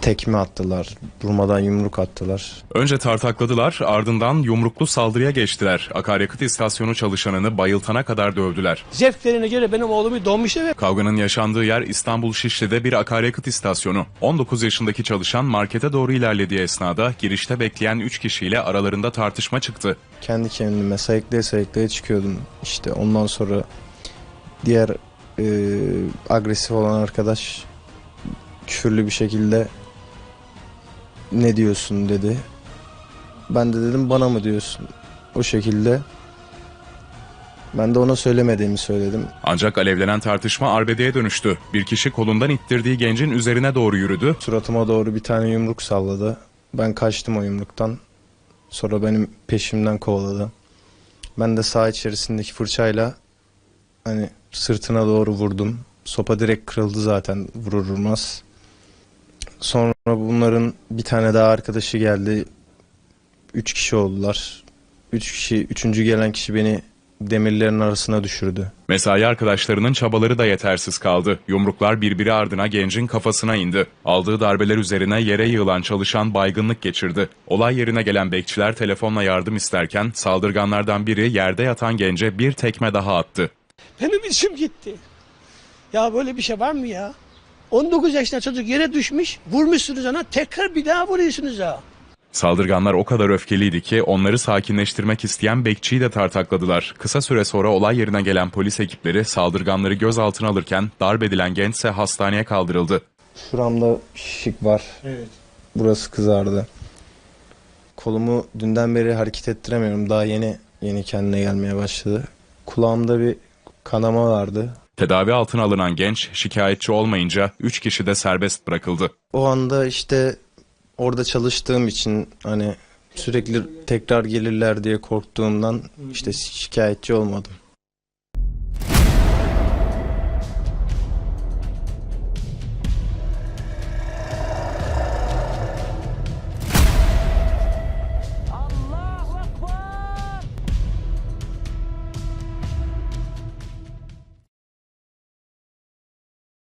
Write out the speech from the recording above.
tekme attılar. Durmadan yumruk attılar. Önce tartakladılar, ardından yumruklu saldırıya geçtiler. Akaryakıt istasyonu çalışanını bayıltana kadar dövdüler. Zevklerine göre benim oğlumu donmuş eve. Kavganın yaşandığı yer İstanbul Şişli'de bir akaryakıt istasyonu. 19 yaşındaki çalışan markete doğru ilerlediği esnada girişte bekleyen 3 kişiyle aralarında tartışma çıktı. Kendi kendime sayıklaya sayıklaya çıkıyordum. İşte ondan sonra diğer e, agresif olan arkadaş küfürlü bir şekilde ne diyorsun dedi. Ben de dedim bana mı diyorsun? O şekilde ben de ona söylemediğimi söyledim. Ancak alevlenen tartışma arbedeye dönüştü. Bir kişi kolundan ittirdiği gencin üzerine doğru yürüdü. Suratıma doğru bir tane yumruk salladı. Ben kaçtım o yumruktan. Sonra benim peşimden kovaladı. Ben de sağ içerisindeki fırçayla hani sırtına doğru vurdum. Sopa direkt kırıldı zaten vurur vurmaz. Sonra bunların bir tane daha arkadaşı geldi. Üç kişi oldular. Üç kişi, üçüncü gelen kişi beni demirlerin arasına düşürdü. Mesai arkadaşlarının çabaları da yetersiz kaldı. Yumruklar birbiri ardına gencin kafasına indi. Aldığı darbeler üzerine yere yığılan çalışan baygınlık geçirdi. Olay yerine gelen bekçiler telefonla yardım isterken saldırganlardan biri yerde yatan gence bir tekme daha attı. Benim içim gitti. Ya böyle bir şey var mı ya? 19 yaşında çocuk yere düşmüş, vurmuşsunuz ona, tekrar bir daha vuruyorsunuz ha. Saldırganlar o kadar öfkeliydi ki onları sakinleştirmek isteyen bekçiyi de tartakladılar. Kısa süre sonra olay yerine gelen polis ekipleri saldırganları gözaltına alırken darp edilen genç ise hastaneye kaldırıldı. Şuramda şişik var. Evet. Burası kızardı. Kolumu dünden beri hareket ettiremiyorum. Daha yeni yeni kendine gelmeye başladı. Kulağımda bir kanama vardı. Tedavi altına alınan genç şikayetçi olmayınca 3 kişi de serbest bırakıldı. O anda işte orada çalıştığım için hani sürekli tekrar gelirler diye korktuğumdan işte şikayetçi olmadım.